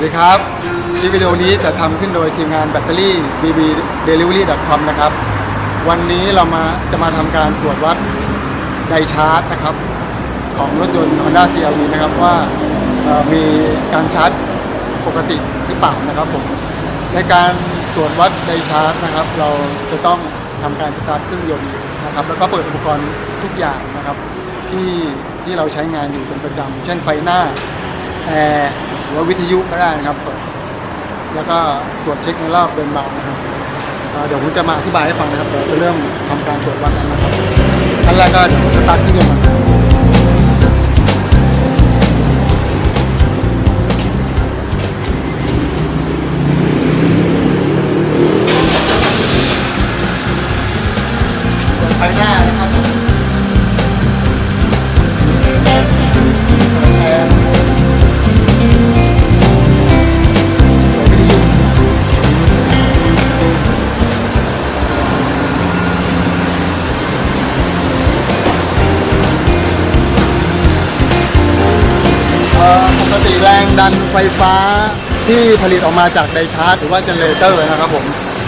วัสดีครับคลิปวิดีโอนี้จะทำขึ้นโดยทีมงานแบตเตอรี่ bbdelivery.com นะครับ วันนี้เรามาจะมาทำการตรวจวัดไดชาร์จนะครับ ของรถยนต์ Honda CR-V นะครับว่ามีการชาร์จปกติหรือเปล่านะครับผมในการตรวจวัดไดชาร์จนะครับ เราจะต้องทำการสตาร์ทเครื่องยนต์นะครับ แล้วก็เปิดอุปกรณ์ทุกอย่างนะครับ ที่ที่เราใช้งานอยู่เป็นประจำเช่นไฟหน้า แอร์หรือวิทยุก็ได้นะครับเปิดแล้วก็ตรวจเช็คในรอบเดินเบานะครับเอ่อเดี๋ยวผมจะมาอธิบายให้ฟังนะครับเดี๋ยวจะเริ่มทำการตรวจวัดกันนะครับขั้นแรกก็เดี๋ยวสตาร์ทเครื่องยนต์ก่อน ปกติแรงดันไฟฟ้าที่ผลิตออกมาจากไดชาร์จหรือว่าเจเนเรเตอร์นะครับผม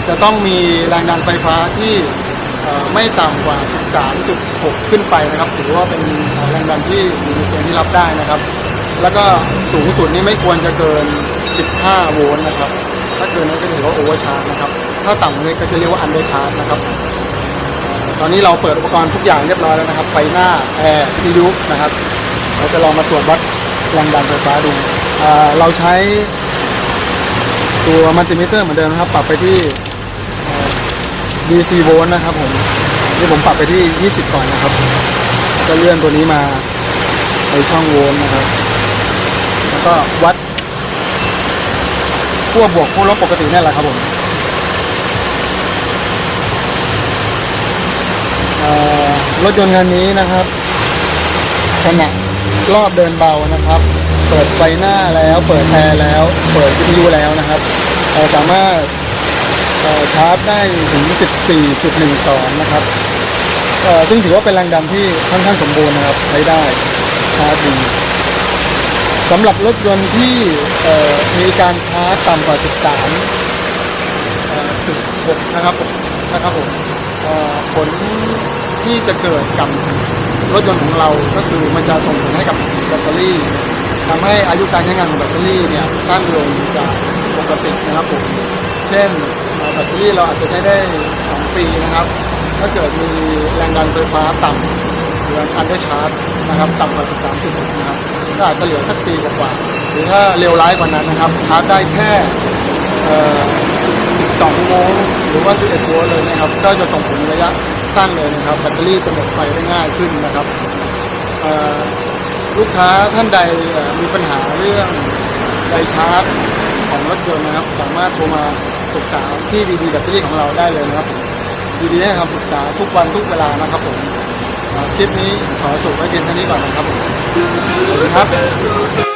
จะต้องมีแรงดันไฟฟ้าที่ไม่ต่ำกว่า 13.6 ขึ้นไปนะครับ ถือว่าเป็นแรงดันที่อยู่ในเกณฑ์ที่รับได้นะครับ แล้วก็สูงสุดนี่ไม่ควรจะเกิน 15 โวลต์นะครับ ถ้าเกินนั้นก็ถือว่าโอเวอร์ชาร์จนะครับ ถ้าต่ำกว่านี้ก็จะเรียกว่าอันเดอร์ชาร์จนะครับ ตอนนี้เราเปิดอุปกรณ์ทุกอย่างเรียบร้อยแล้วนะครับ ไฟหน้า แอร์วิทยุนะครับ เราจะลองมาตรวจวัด แรงดันไฟฟ้าดูเราใช้ตัวมัลติมิเตอร์เหมือนเดิมนะครับ ปรับไปที่ DC โวลต์นะครับผมนี่ผมปรับไปที่ 20 ก่อนนะครับ ก็เลื่อนตัวนี้มาในช่องโวลต์นะครับ แล้วก็วัดขั้วบวกขั้วลบปกตินี่แหละครับผมรถยนต์คันนี้นะครับขณะ รอบเดินเบานะครับ เปิดไฟหน้าแล้ว เปิดแอร์แล้ว เปิดวิทยุแล้วนะครับเอ่อสามารถชาร์จได้ถึง 14.12 นะครับซึ่งถือว่าเป็นแรงดันที่ค่อนข้างสมบูรณ์นะครับใช้ได้ชาร์จดีสำหรับรถยนต์ที่มีการชาร์จต่ำกว่า 13จุดหกนะครับผมนะครับผมผลที่จะเกิดกับ รถยนต์ของเรา ก็คือมันจะส่งผลให้กับแบตเตอรี่ทำให้อายุการใช้งานของแบตเตอรี่เนี่ยสั้นลงจากปกตินะครับผม เช่นแบตเตอรี่เราอาจจะใช้ได้ 2 ปีนะครับ ถ้าเกิดมีแรงดันไฟฟ้าต่ำหรืออันได้ชาร์จนะครับต่ำกว่า 13.6นะครับก็อาจจะเหลือสักปีกว่า หรือถ้าเร็วร้ายกว่านั้นนะครับชาร์จได้แค่ เอ่อ12โวลต์หรือว่า 11โวลต์เลยนะครับ ก็จะส่งผลระยะสั้นเลยนะครับ แบตเตอรี่จะหมดไฟได้ง่ายขึ้นนะครับ ลูกค้าท่านใดมีปัญหาเรื่องไดชาร์จของรถยนต์นะครับ สามารถโทรมาปรึกษาที่ดีดีแบตเตอรี่ของเราได้เลยนะครับดีดีให้คำปรึกษาทุกวันทุกเวลานะครับผมคลิปนี้ขอจบไว้เพียงเท่านี้ก่อนนะครับผมสวัสดีครับ